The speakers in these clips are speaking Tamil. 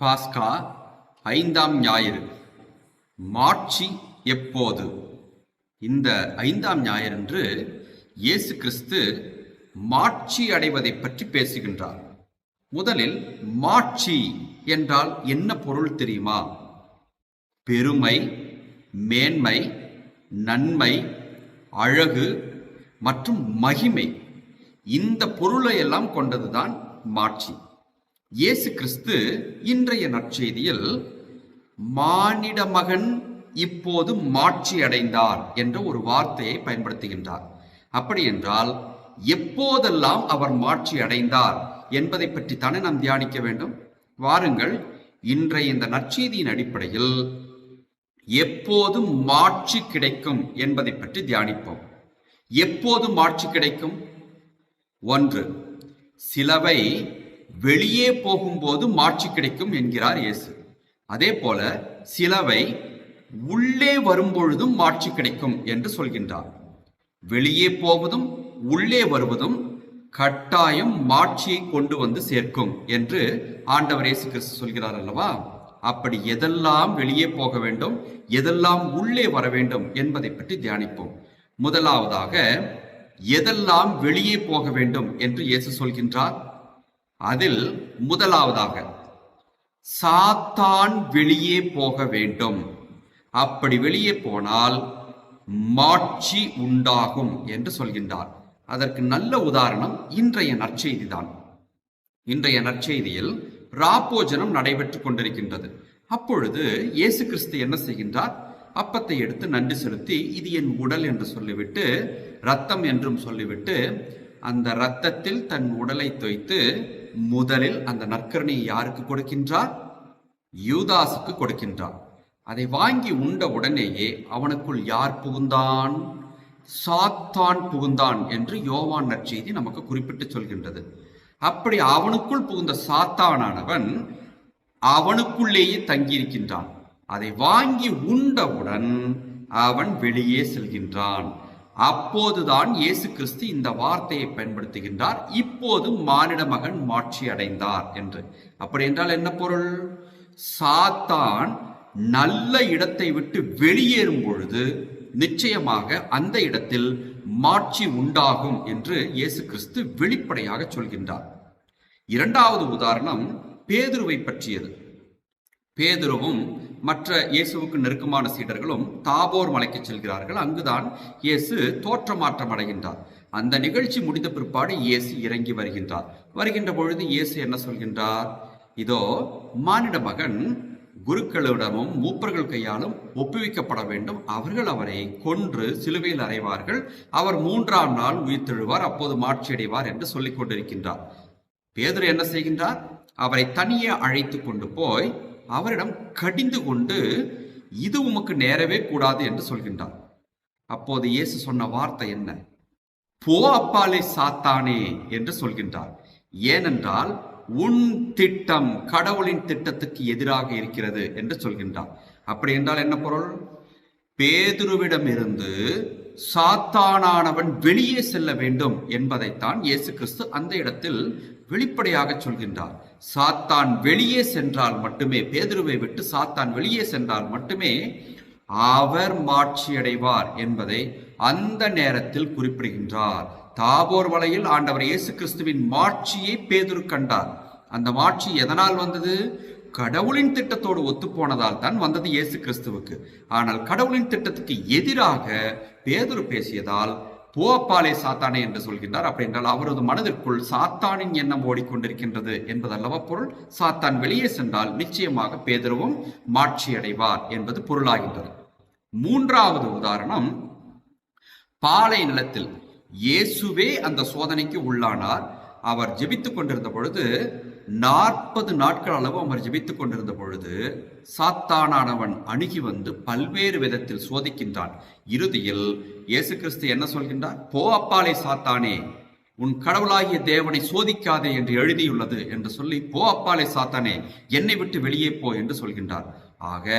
பாஸ்கா ஐந்தாம் ஞாயிறு. மாட்சி எப்போது? இந்த ஐந்தாம் ஞாயிறன்று இயேசு கிறிஸ்து மாட்சி அடைவதை பற்றி பேசுகின்றார். முதலில் மாட்சி என்றால் என்ன பொருள் தெரியுமா? பெருமை மேன்மை நன்மை அழகு மற்றும் மகிமை. இந்த பொருளை எல்லாம் கொண்டதுதான் மாட்சி. இயேசு கிறிஸ்து இன்றைய நற்செய்தியில் மானிட மகன் இப்போது மாட்சி அடைந்தார் என்ற ஒரு வார்த்தையை பயன்படுத்துகின்றார். அப்படி என்றால் எப்போதெல்லாம் அவர் மாட்சி அடைந்தார் என்பதை பற்றி தானே நாம் தியானிக்க வேண்டும்? வாருங்கள் இன்றைய இந்த நற்செய்தியின் அடிப்படையில் எப்போதும் மாட்சி கிடைக்கும் என்பதை பற்றி தியானிப்போம். எப்போது மாட்சி கிடைக்கும்? ஒன்று சிலவை வெளியே போகும்போது மாட்சி கிடைக்கும் என்கிறார் இயேசு. அதே போல சிலவை உள்ளே வரும்பொழுதும் மாட்சி கிடைக்கும் என்று சொல்கின்றார். வெளியே போவதும் உள்ளே வருவதும் கட்டாயம் மாட்சியை கொண்டு வந்து சேர்க்கும் என்று ஆண்டவர் இயேசு கிறிஸ்து சொல்கிறார் அல்லவா? அப்படி எதெல்லாம் வெளியே போக வேண்டும் எதெல்லாம் உள்ளே வர வேண்டும் என்பதை பற்றி தியானிப்போம். முதலாவதாக எதெல்லாம் வெளியே போக வேண்டும் என்று இயேசு சொல்கின்றார்? அதில் முதலாவதாக சாத்தான் வெளியே போக வேண்டும். அப்படி வெளியே போனால் மாட்சி உண்டாகும் என்று சொல்கின்றார். அதற்கு நல்ல உதாரணம் இன்றைய நற்செய்தி தான் இன்றைய நற்செய்தியில் ராப்போஜனம் நடைபெற்றுக் கொண்டிருக்கின்றது. அப்பொழுது இயேசு கிறிஸ்து என்ன செய்கின்றார்? அப்பத்தை எடுத்து நன்றி செலுத்தி இது என் உடல் என்று சொல்லிவிட்டு ரத்தம் என்றும் சொல்லிவிட்டு அந்த ரத்தத்தில் தன் உடலை தோய்த்து முதலில் அந்த நற்கரணியை யாருக்கு கொடுக்கின்றார் யூதாசுக்கு கொடுக்கின்றார் அதை வாங்கி உண்ட உடனேயே அவனுக்குள் யார் புகுந்தான்? சாத்தான் புகுந்தான் என்று யோவான் நற்செய்தி நமக்கு குறிப்பிட்டு சொல்கின்றது. அப்படி அவனுக்குள் புகுந்த சாத்தானானவன் அவனுக்குள்ளேயே தங்கியிருக்கின்றான். அதை வாங்கி உண்டவுடன் அவன் வெளியே செல்கின்றான். அப்போதுதான் இயேசு கிறிஸ்து இந்த வார்த்தையை பயன்படுத்துகின்றார். இப்போது மானிட மகன் மாட்சி அடைந்தார் என்று. அப்படி என்றால் என்ன பொருள்? சாத்தான் நல்ல இடத்தை விட்டு வெளியேறும் பொழுது நிச்சயமாக அந்த இடத்தில் மாட்சி உண்டாகும் என்று இயேசு கிறிஸ்து வெளிப்படையாக சொல்கின்றார். இரண்டாவது உதாரணம் பேதுருவை பற்றியது. பேதுருவும் மற்ற இயேசுவுக்கு நெருக்கமான சீடர்களும் தாபோர் மலைக்கு செல்கிறார்கள். அங்குதான் இயேசு தோற்றமாற்றம் அடைகின்றார். அந்த நிகழ்ச்சி முடிந்த பிற்பாடு இயேசு இறங்கி வருகின்றார். வருகின்ற பொழுது இயேசு என்ன சொல்கின்றார்? இதோ மானிட மகன் குருக்களிடமும் மூப்பர்கள் கையாலும் ஒப்புவிக்கப்பட வேண்டும். அவர்கள் அவரை கொன்று சிலுவையில் அறைவார்கள். அவர் மூன்றாம் நாள் உயிர்த்தெழுவார். அப்போது மாட்சி அடைவார் என்று சொல்லிக் கொண்டிருக்கின்றார். பேதர் என்ன செய்கின்றார்? அவரை தனியே அழைத்து கொண்டு போய் அவரிடம் கடிந்து கொண்டு இது உமக்கு நேரவே கூடாது என்று சொல்கின்றார். அப்போது இயேசு சொன்ன வார்த்தை என்ன? போ அப்பாலே சாத்தானே என்று சொல்கின்றார். ஏனென்றால் உன் திட்டம் கடவுளின் திட்டத்துக்கு எதிராக இருக்கிறது என்று சொல்கின்றார். அப்படி என்றால் என்ன பொருள்? பேதுருவிடமிருந்து சாத்தானானவன் வெளியே செல்ல வேண்டும் என்பதைத்தான் இயேசு கிறிஸ்து அந்த இடத்தில் வெளிப்படையாக சொல்கின்றார். சாத்தான் வெளியே சென்றால் மட்டுமே பேதுருவை விட்டு சாத்தான் வெளியே சென்றால் மட்டுமே அவர் மாட்சி அடைவார் என்பதை அந்த நேரத்தில் குறிப்பிடுகின்றார். தாபோர் வலையில் ஆண்டவர் இயேசு கிறிஸ்துவின் மாட்சியை பேதுரு கண்டார். அந்த மாட்சி எதனால் வந்தது? கடவுளின் திட்டத்தோடு ஒத்துப்போனதால் தான் வந்தது இயேசு கிறிஸ்துவுக்கு. ஆனால் கடவுளின் திட்டத்துக்கு எதிராக பேதுரு பேசியதால் போப்பாலே சாத்தானே என்று சொல்கின்றார். அப்படி என்றால் அவரது மனதிற்குள் சாத்தானின் எண்ணம் ஓடிக்கொண்டிருக்கின்றது என்பதல்லவா பொருள். சாத்தான் வெளியே சென்றால் நிச்சயமாக பேதருவும் மாட்சி அடைவார் என்பது பொருளாகின்றது. மூன்றாவது உதாரணம் பாலை நிலத்தில் இயேசுவே அந்த சோதனைக்கு உள்ளானார். அவர் ஜெபித்துக் கொண்டிருந்த பொழுது நாற்பது நாட்கள் அளவு அவர் ஜபித்துக் கொண்டிருந்த பொழுது சாத்தானானவன் அணுகி வந்து பல்வேறு விதத்தில் சோதிக்கின்றான். இறுதியில் இயேசு கிறிஸ்து என்ன சொல்கின்றார்? போ அப்பாலே சாத்தானே உன் கடவுளாகிய தேவனை சோதிக்காதே என்று எழுதியுள்ளது என்று சொல்லி போ அப்பாலே சாத்தானே என்னை விட்டு வெளியே போ என்று சொல்கின்றார். ஆக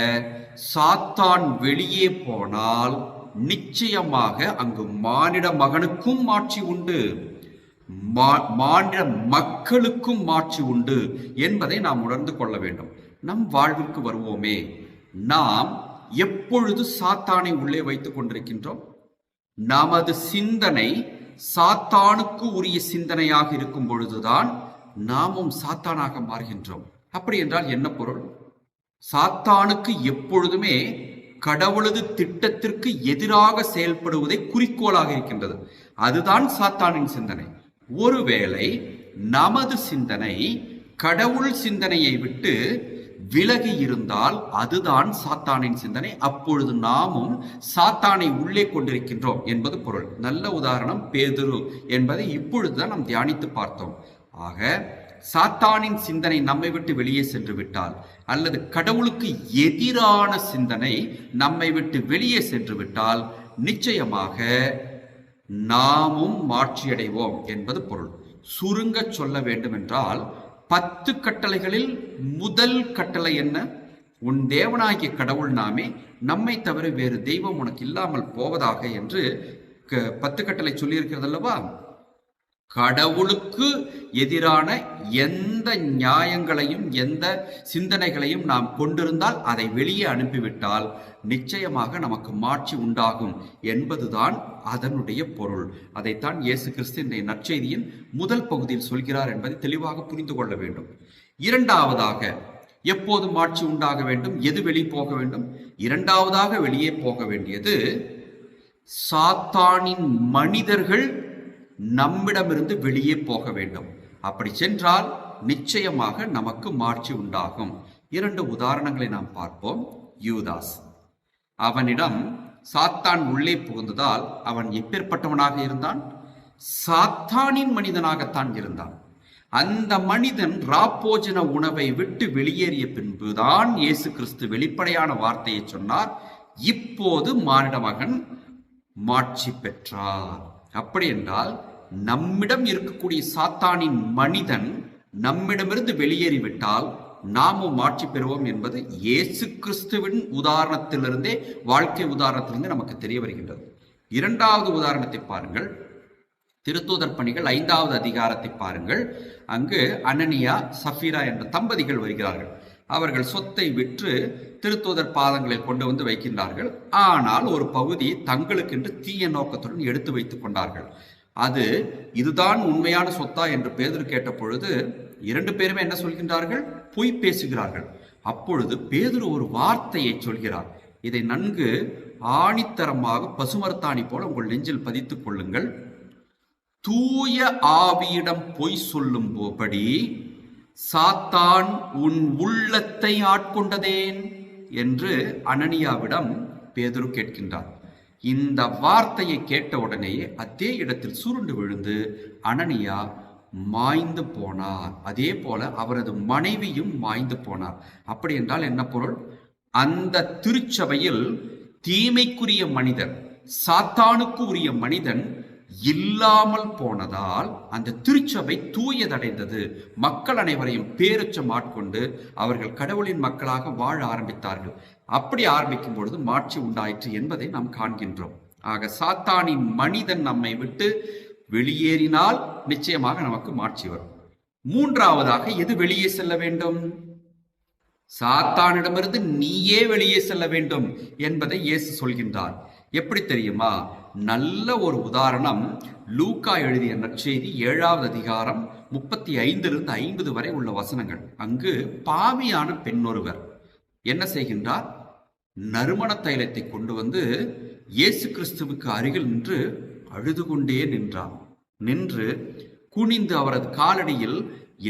சாத்தான் வெளியே போனால் நிச்சயமாக அங்கு மானிட மகனுக்கும் ஆட்சி உண்டு. மாநில மக்களுக்கும் மாட்சி உண்டு என்பதை நாம் உணர்ந்து கொள்ள வேண்டும். நம் வாழ்விற்கு வருவோமே. நாம் எப்பொழுது சாத்தானை உள்ளே வைத்துக் கொண்டிருக்கின்றோம்? நமது சிந்தனை சாத்தானுக்கு உரிய சிந்தனையாக இருக்கும் பொழுதுதான் நாமும் சாத்தானாக மாறுகின்றோம். அப்படி என்றால் என்ன பொருள்? சாத்தானுக்கு எப்பொழுதுமே கடவுளது திட்டத்திற்கு எதிராக செயல்படுவதே குறிக்கோளாக இருக்கின்றது. அதுதான் சாத்தானின் சிந்தனை. ஒருவேளை நமது சிந்தனை கடவுள் சிந்தனையை விட்டு விலகி இருந்தால் அதுதான் சாத்தானின் சிந்தனை. அப்பொழுது நாமும் சாத்தானை உள்ளே கொண்டிருக்கின்றோம் என்பது பொருள். நல்ல உதாரணம் பேதுரு என்பதை இப்பொழுதுதான் நாம் தியானித்து பார்த்தோம். ஆக சாத்தானின் சிந்தனை நம்மை விட்டு வெளியே சென்று விட்டால் அல்லது கடவுளுக்கு எதிரான சிந்தனை நம்மை விட்டு வெளியே சென்று விட்டால் நிச்சயமாக நாமும் மாற்றியடைவோம் என்பது பொருள். சுருங்க சொல்ல வேண்டுமென்றால் பத்து கட்டளைகளில் முதல் கட்டளை என்ன? உன் தேவனாகிய கடவுள் நாமே நம்மை தவிர வேறு தெய்வம் உனக்கு இல்லாமல் போவதாக என்று க- பத்து கட்டளை சொல்லியிருக்கிறது அல்லவா கடவுளுக்கு எதிரான எந்த நியாயங்களையும் எந்த சிந்தனைகளையும் நாம் கொண்டிருந்தால் அதை வெளியே அனுப்பிவிட்டால் நிச்சயமாக நமக்கு மாட்சி உண்டாகும் என்பதுதான் அதனுடைய பொருள். அதைத்தான் இயேசு கிறிஸ்து இந்த நற்செய்தியின் முதல் பகுதியில் சொல்கிறார் என்பதை தெளிவாக புரிந்து கொள்ள வேண்டும். இரண்டாவதாக எப்போது மாட்சி உண்டாக வேண்டும்? எது வெளியே போக வேண்டும்? இரண்டாவதாக வெளியே போக வேண்டியது சாத்தானின் மனிதர்கள் நம்மிடமிருந்து வெளியே போக வேண்டும். அப்படி சென்றால் நிச்சயமாக நமக்கு மாட்சி உண்டாகும். இரண்டு உதாரணங்களை நாம் பார்ப்போம். யூதாஸ். அவனிடம் சாத்தான் உள்ளே புகுந்ததால் அவன் எப்பேற்பட்டவனாக இருந்தான்? சாத்தானின் மனிதனாகத்தான் இருந்தான். அந்த மனிதன் ராப்போஜன உணவை விட்டு வெளியேறிய பின்புதான் இயேசு கிறிஸ்து வெளிப்படையான வார்த்தையை சொன்னார். இப்போது மானிட மகன் மாட்சி பெற்றார். அப்படி என்றால் நம்மிடம் இருக்கக்கூடிய சாத்தானின் மனிதன் நம்மிடமிருந்து வெளியேறிவிட்டால் நாமும் மாற்றி பெறுவோம் என்பது இயேசு கிறிஸ்துவின் உதாரணத்திலிருந்தே வாழ்க்கை உதாரணத்திலிருந்து நமக்கு தெரிய வருகின்றது. இரண்டாவது உதாரணத்தை பாருங்கள். திருத்தூதர் பணிகள் ஐந்தாவது அதிகாரத்தை பாருங்கள். அங்கு அனனியா சஃபீரா என்ற தம்பதிகள் வருகிறார்கள். அவர்கள் சொத்தை விற்று திருத்தூதர் பாதங்களில் கொண்டு வந்து வைக்கின்றார்கள். ஆனால் ஒரு பகுதி தங்களுக்கென்று தீய நோக்கத்துடன் எடுத்து வைத்துக் கொண்டார்கள். அது இதுதான் உண்மையான சொத்தா என்று பேதர் கேட்ட பொழுது இரண்டு பேருமே என்ன சொல்கின்றார்கள்? பொய் பேசுகிறார்கள். அப்பொழுது பேதுரு ஒரு வார்த்தையை சொல்கிறார். இதை நன்கு ஆணித்தரமாக பசுமரத்தாணி போல உங்கள் நெஞ்சில் பதித்துக் கொள்ளுங்கள். தூய ஆவியிடம் பொய் சொல்லும்படி சாத்தான் உன் உள்ளத்தை ஆட்கொண்டதேன் என்று அனனியாவிடம் பேதுரு கேட்கின்றார். இந்த வார்த்தையை கேட்ட உடனேயே அதே இடத்தில் சுருண்டு விழுந்து அனனியா மாய்ந்து போனார். அதே போல அவரது மனைவியும் மாய்ந்து போனார். அப்படி என்றால் என்ன பொருள்? அந்த திருச்சபையில் தீமைக்குரிய மனிதன் சாத்தானுக்கு உரிய மனிதன் இல்லாமல் போனதால் அந்த திருச்சபை தூயதடைந்தது. மக்கள் அனைவரையும் பேரச்சம் ஆட்கொண்டு அவர்கள் கடவுளின் மக்களாக வாழ ஆரம்பித்தார்கள். அப்படி ஆரம்பிக்கும் பொழுது மாட்சி உண்டாயிற்று என்பதை நாம் காண்கின்றோம். ஆக சாத்தானின் மனிதன் நம்மை விட்டு வெளியேறினால் நிச்சயமாக நமக்கு மாட்சி வரும். மூன்றாவதாக எது வெளியே செல்ல வேண்டும்? சாத்தானிடமிருந்து நீயே வெளியே செல்ல வேண்டும் என்பதை இயேசு சொல்கின்றார். எப்படி தெரியுமா? நல்ல ஒரு உதாரணம் லூக்கா எழுதிய நற்செய்தி ஏழாவது அதிகாரம் முப்பத்தி ஐந்திலிருந்து ஐம்பது வரை உள்ள வசனங்கள். அங்கு பாவியான பெண்ணொருவர் என்ன செய்கின்றார்? நறுமண தைலத்தை கொண்டு வந்து இயேசு கிறிஸ்துவுக்கு அருகில் நின்று அழுது கொண்டே நின்றான். நின்று குனிந்து அவரது காலடியில்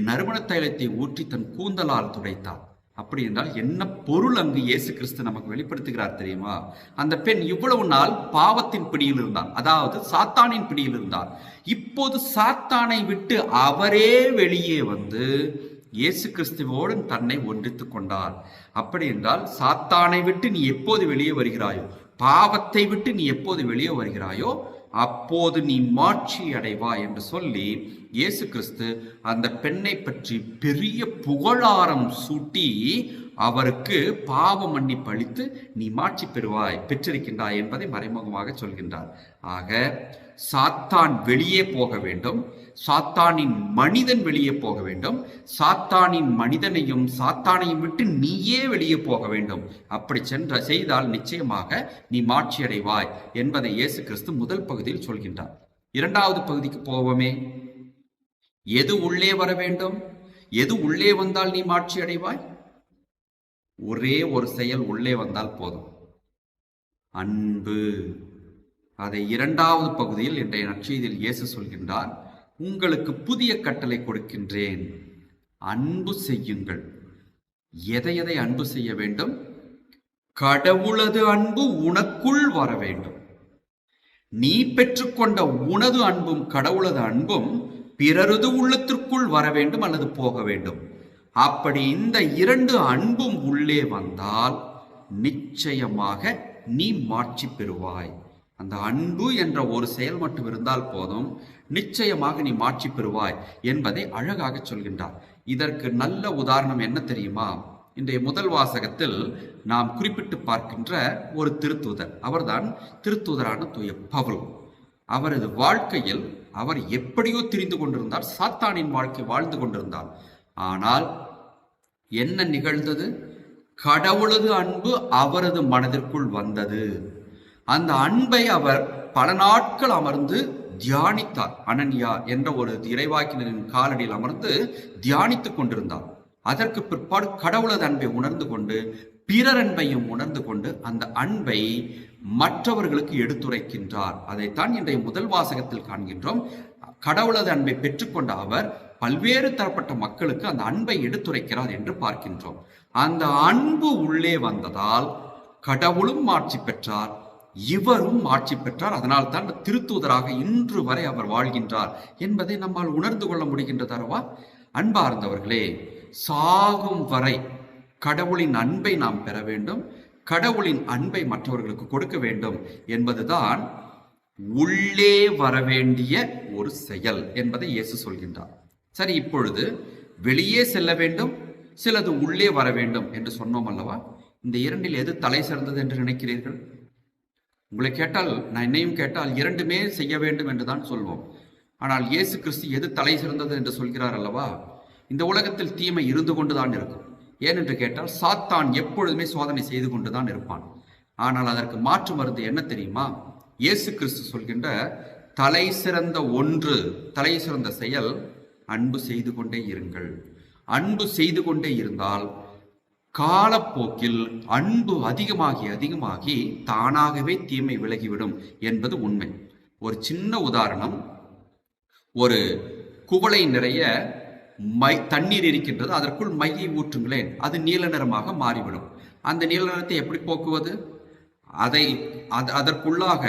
நறுமண தைலத்தை ஊற்றி தன் கூந்தலால் துடைத்தார் அப்படி என்றால் என்ன பொருள் அங்கு இயேசு கிறிஸ்து நமக்கு வெளிப்படுத்துகிறார் தெரியுமா? அந்த பெண் இவ்வளவு நாள் பாவத்தின் பிடியில் இருந்தார் அதாவது சாத்தானின் பிடியில் இருந்தார் இப்போது சாத்தானை விட்டு அவரே வெளியே வந்து இயேசு கிறிஸ்துவோடு தன்னை ஒன்றித்து கொண்டார் அப்படி என்றால் சாத்தானை விட்டு நீ எப்போது வெளியே வருகிறாயோ பாவத்தை விட்டு நீ எப்போது வெளியே வருகிறாயோ அப்போது நீ மாட்சி அடைவாய் என்று சொல்லி இயேசு கிறிஸ்து அந்த பெண்ணை பற்றி பெரிய புகழாரம் சூட்டி அவருக்கு பாவ மன்னிப்பு அளித்து நீ மாட்சி பெறுவாய் பெற்றிருக்கின்றாய் என்பதை மறைமுகமாக சொல்கின்றார். ஆக சாத்தான் வெளியே போக வேண்டும். சாத்தானின் மனிதன் வெளியே போக வேண்டும். சாத்தானின் மனிதனையும் சாத்தானையும் விட்டு நீயே வெளியே போக வேண்டும். அப்படி சென்ற செய்தால் நிச்சயமாக நீ மாட்சியடைவாய் என்பதை இயேசு கிறிஸ்து முதல் பகுதியில் சொல்கின்றார். இரண்டாவது பகுதிக்கு போவோமே. எது உள்ளே வர வேண்டும்? எது உள்ளே வந்தால் நீ மாட்சி அடைவாய் ஒரே ஒரு செயல் உள்ளே வந்தால் போதும். அன்பு. அதை இரண்டாவது பகுதியில் இன்றைய நற்செய்தியில் இயேசு சொல்கின்றார். உங்களுக்கு புதிய கட்டளை கொடுக்கின்றேன். அன்பு செய்யுங்கள். எதை எதை அன்பு செய்ய வேண்டும்? கடவுளது அன்பு உனக்குள் வர வேண்டும். நீ பெற்றுக்கொண்ட உனது அன்பும் கடவுளது அன்பும் பிறரது உள்ளத்திற்குள் வர வேண்டும் அல்லது போக வேண்டும். அப்படி இந்த இரண்டு அன்பும் உள்ளே வந்தால் நிச்சயமாக நீ மாட்சி பெறுவாய். அந்த அன்பு என்ற ஒரு செயல் மட்டும் இருந்தால் போதும். நிச்சயமாக நீ மாற்றி பெறுவாய் என்பதை அழகாக சொல்கின்றார். இதற்கு நல்ல உதாரணம் என்ன தெரியுமா? இன்றைய முதல் வாசகத்தில் நாம் குறிப்பிட்டு பார்க்கின்ற ஒரு திருத்தூதர். அவர்தான் திருத்தூதரான தூய பவுல். அவரது வாழ்க்கையில் அவர் எப்படியோ திரிந்து கொண்டிருந்தார். சாத்தானின் வாழ்க்கை வாழ்ந்து கொண்டிருந்தார் ஆனால் என்ன நிகழ்ந்தது? கடவுளது அன்பு அவரது மனதிற்குள் வந்தது. அந்த அன்பை அவர் பல நாட்கள் அமர்ந்து தியானித்தார். அனன்யா என்ற ஒரு இறைவாக்கினரின் காலடியில் அமர்ந்து தியானித்துக் கொண்டிருந்தார். அதற்கு பிற்பாடு கடவுளது அன்பை உணர்ந்து கொண்டு பிறர் அன்பையும் உணர்ந்து கொண்டு அந்த அன்பை மற்றவர்களுக்கு எடுத்துரைக்கின்றார். அதைத்தான் இன்றைய முதல் வாசகத்தில் காண்கின்றோம். கடவுளது அன்பை பெற்றுக்கொண்ட அவர் பல்வேறு தரப்பட்ட மக்களுக்கு அந்த அன்பை எடுத்துரைக்கிறார் என்று பார்க்கின்றோம். அந்த அன்பு உள்ளே வந்ததால் கடவுளும் மாட்சி பெற்றார். இவரும் ஆட்சி பெற்றார். அதனால் தான் திருத்தூதராக இன்று வரை அவர் வாழ்கின்றார் என்பதை நம்மால் உணர்ந்து கொள்ள முடிகின்றது அல்லவா? அன்பார்ந்தவர்களே சாகும் வரை கடவுளின் அன்பை நாம் பெற வேண்டும் கடவுளின் அன்பை மற்றவர்களுக்கு கொடுக்க வேண்டும் என்பதுதான் உள்ளே வரவேண்டிய ஒரு செயல் என்பதை இயேசு சொல்கின்றார். சரி இப்பொழுது வெளியே செல்ல வேண்டும் சிலது உள்ளே வர வேண்டும் என்று சொன்னோம் அல்லவா? இந்த இரண்டில் எது தலை சிறந்தது என்று நினைக்கிறீர்கள்? உங்களை கேட்டால் நான் என்னையும் கேட்டால் இரண்டுமே செய்ய வேண்டும் என்று தான் சொல்வோம். ஆனால் இயேசு கிறிஸ்து எது தலை சிறந்தது என்று சொல்கிறார் அல்லவா? இந்த உலகத்தில் தீமை இருந்து கொண்டுதான் இருக்கும். ஏனென்று கேட்டால் சாத்தான் எப்பொழுதுமே சோதனை செய்து கொண்டுதான் இருப்பான். ஆனால் அதற்கு மாற்று மருந்து என்ன தெரியுமா? இயேசு கிறிஸ்து சொல்கின்ற தலை சிறந்த ஒன்று தலை சிறந்த செயல் அன்பு செய்து கொண்டே இருங்கள். அன்பு செய்து கொண்டே இருந்தால் காலப்போக்கில் அன்பு அதிகமாகி அதிகமாகி தானாகவே தீமை விலகிவிடும் என்பது உண்மை. ஒரு சின்ன உதாரணம். ஒரு குவளை நிறைய மை தண்ணீர் இருக்கின்றது அதற்குள் மையை ஊற்றுங்களேன். அது நீல நிறமாக மாறிவிடும். அந்த நீல நிறத்தை எப்படி போக்குவது? அதை அது அதற்குள்ளாக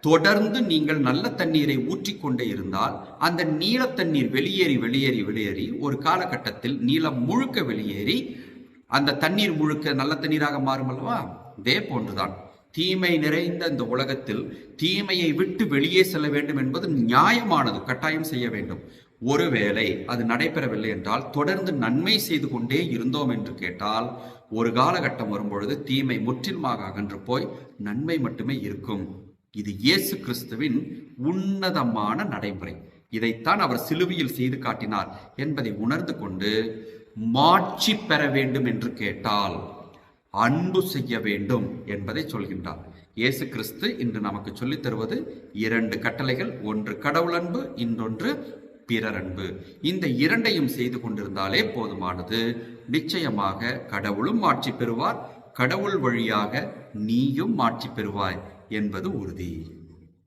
தொடர்ந்து நீங்கள் நல்ல தண்ணீரை ஊற்றிக்கொண்டே இருந்தால் அந்த நீல தண்ணீர் வெளியேறி வெளியேறி வெளியேறி ஒரு காலகட்டத்தில் நீளம் முழுக்க வெளியேறி அந்த தண்ணீர் முழுக்க நல்ல தண்ணீராக மாறும் அல்லவா? இதே போன்றுதான் தீமை நிறைந்த இந்த உலகத்தில் தீமையை விட்டு வெளியே செல்ல வேண்டும் என்பது நியாயமானது கட்டாயம் செய்ய வேண்டும். ஒருவேளை அது நடைபெறவில்லை என்றால் தொடர்ந்து நன்மை செய்து கொண்டே இருந்தோம் என்று கேட்டால் ஒரு காலகட்டம் வரும்பொழுது தீமை முற்றிலுமாக அகன்று போய் நன்மை மட்டுமே இருக்கும். இது இயேசு கிறிஸ்துவின் உன்னதமான நடைமுறை. இதைத்தான் அவர் சிலுவையில் செய்து காட்டினார் என்பதை உணர்ந்து கொண்டு மாட்சி பெற வேண்டும் என்று கேட்டால் அன்பு செய்ய வேண்டும் என்பதை சொல்கின்றார். இயேசு கிறிஸ்து இன்று நமக்கு சொல்லித் தருவது இரண்டு கட்டளைகள் ஒன்று கடவுள் அன்பு இன்னொன்று பிறர் அன்பு. இந்த இரண்டையும் செய்து கொண்டிருந்தாலே போதுமானது. நிச்சயமாக கடவுளும் மாட்சி பெறுவார் கடவுள் வழியாக நீயும் மாட்சி பெறுவாய் என்பது உறுதி.